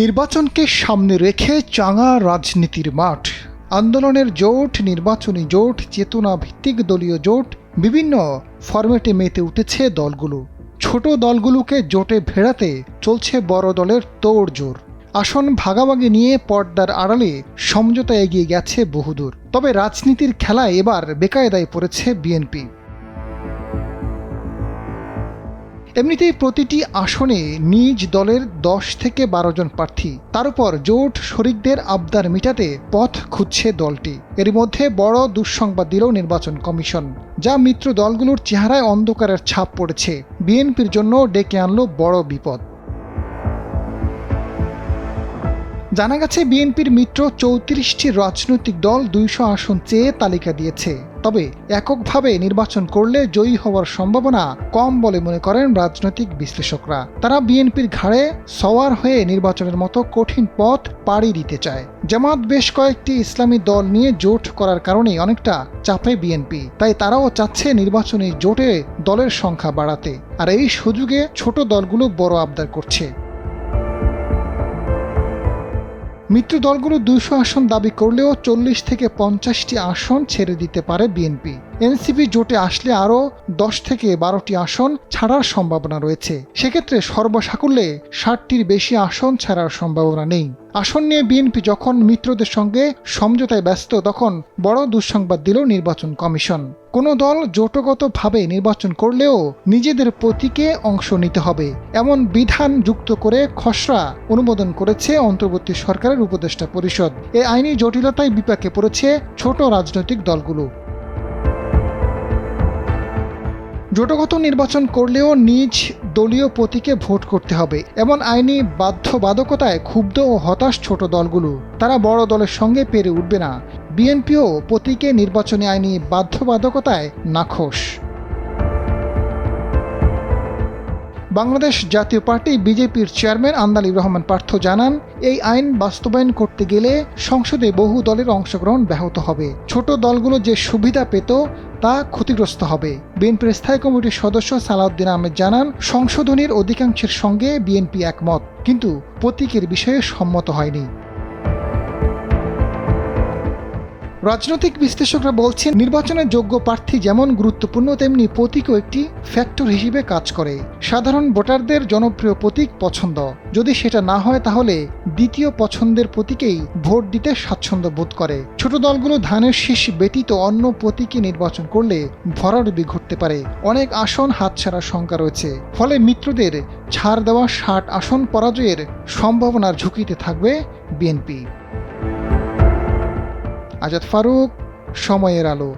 নির্বাচনকে সামনে রেখে চাঙা রাজনীতির মাঠ। আন্দোলনের জোট, নির্বাচনী জোট চেতনা ভিত্তিক দলীয় জোট, বিভিন্ন ফরম্যাটে মেতে উঠেছে দলগুলো। ছোট দলগুলোকে জোটে ভেড়াতে চলছে বড় দলের তোড়জোড়। আসন ভাগাভাগি নিয়ে পর্দার আড়ালে সমঝোতা এগিয়ে গেছে বহুদূর। তবে রাজনীতির খেলায় এবার বেকায়দায় পড়েছে বিএনপি। এমনিতেই প্রতিটি আসনে নিজ দলের দশ থেকে বারো জন প্রার্থী। তার উপর জোট শরিকদের আবদার মিটাতে পথ খুঁজছে দলটি। এর মধ্যে বড় দুঃসংবাদ দিল নির্বাচন কমিশন, যা মিত্র দলগুলোর চেহারায় অন্ধকারের ছাপ পড়েছে। বিএনপির জন্য ডেকে আনলো বড় বিপদ। জানা গেছে, বিএনপির মিত্র চৌত্রিশটি রাজনৈতিক দল দুইশো আসন চেয়ে তালিকা দিয়েছে। তবে এককভাবে নির্বাচন করলে জয়ী হওয়ার সম্ভাবনা কম বলে মনে করেন রাজনৈতিক বিশ্লেষকরা। তারা বিএনপির ঘাড়ে সওয়ার হয়ে নির্বাচনের মতো কঠিন পথ পাড়ি দিতে চায়। জামাত বেশ কয়েকটি ইসলামী দল নিয়ে জোট করার কারণেই অনেকটা চাপে বিএনপি। তাই তারাও চাচ্ছে নির্বাচনী জোটে দলের সংখ্যা বাড়াতে। আর এই সুযোগে ছোট দলগুলো বড় আবদার করছে। মিত্র দলগুলো দুইশো আসন দাবি করলেও চল্লিশ থেকে পঞ্চাশটি আসন ছেড়ে দিতে পারে বিএনপি। এনসিপি জোটে আসলে আরও দশ থেকে বারোটি আসন ছাড়ার সম্ভাবনা রয়েছে। সেক্ষেত্রে সর্বসাকুল্যে ষাটটির বেশি আসন ছাড়ার সম্ভাবনা নেই। আসন নিয়ে বিএনপি যখন মিত্রদের সঙ্গে সমঝোতায় ব্যস্ত, তখন বড় দুঃসংবাদ দিল নির্বাচন কমিশন। কোনো দল জোটগতভাবে নির্বাচন করলেও নিজেদের প্রতীকে অংশ নিতে হবে, এমন বিধান যুক্ত করে খসড়া অনুমোদন করেছে অন্তর্বর্তী সরকারের উপদেষ্টা পরিষদ। এ আইনি জটিলতায় বিপাকে পড়েছে ছোট রাজনৈতিক দলগুলো। জোটগত নির্বাচন করলেও নিজ দলীয় প্রতীকে ভোট করতে হবে, এমন আইনি বাধ্যবাধকতায় ক্ষুব্ধ ও হতাশ ছোট দলগুলো। তারা বড় দলের সঙ্গে পেরে উঠবে না। বিএনপিও প্রতীকে নির্বাচনী আইনি বাধ্যবাধকতায় নাখোশ। বাংলাদেশ জাতীয় পার্টি বিজেপির চেয়ারম্যান আন্দালি রহমান পার্থ জানান, এই আইন বাস্তবায়ন করতে গেলে সংসদে বহু দলের অংশগ্রহণ ব্যাহত হবে। ছোট দলগুলো যে সুবিধা পেত, তা ক্ষতিগ্রস্ত হবে। বিএনপির স্থায়ী কমিটির সদস্য সালাউদ্দিন আহমেদ জানান, সংশোধনীর অধিকাংশের সঙ্গে বিএনপি একমত, কিন্তু প্রতীকের বিষয়ে সম্মত হয়নি। রাজনৈতিক বিশ্লেষকরা বলছেন নির্বাচনের যোগ্য প্রার্থী যেমন গুরুত্বপূর্ণ, তেমনি প্রতীকও একটি ফ্যাক্টর হিসেবে কাজ করে। সাধারণ ভোটারদের জনপ্রিয় প্রতীক পছন্দ। যদি সেটা না হয়, তাহলে দ্বিতীয় পছন্দের প্রতীকেই ভোট দিতে স্বাচ্ছন্দ্য বোধ করে। ছোট দলগুলো ধানের শীষ ব্যতীত অন্য প্রতীকে নির্বাচন করলে ভরাডুবি ঘটতে পারে। অনেক আসন হাতছাড়ার শঙ্কা রয়েছে। ফলে মিত্রদের ছাড় দেওয়া ষাট আসন পরাজয়ের সম্ভাবনার ঝুঁকিতে থাকবে বিএনপি। আজাদ ফারুক সময়ের আলো।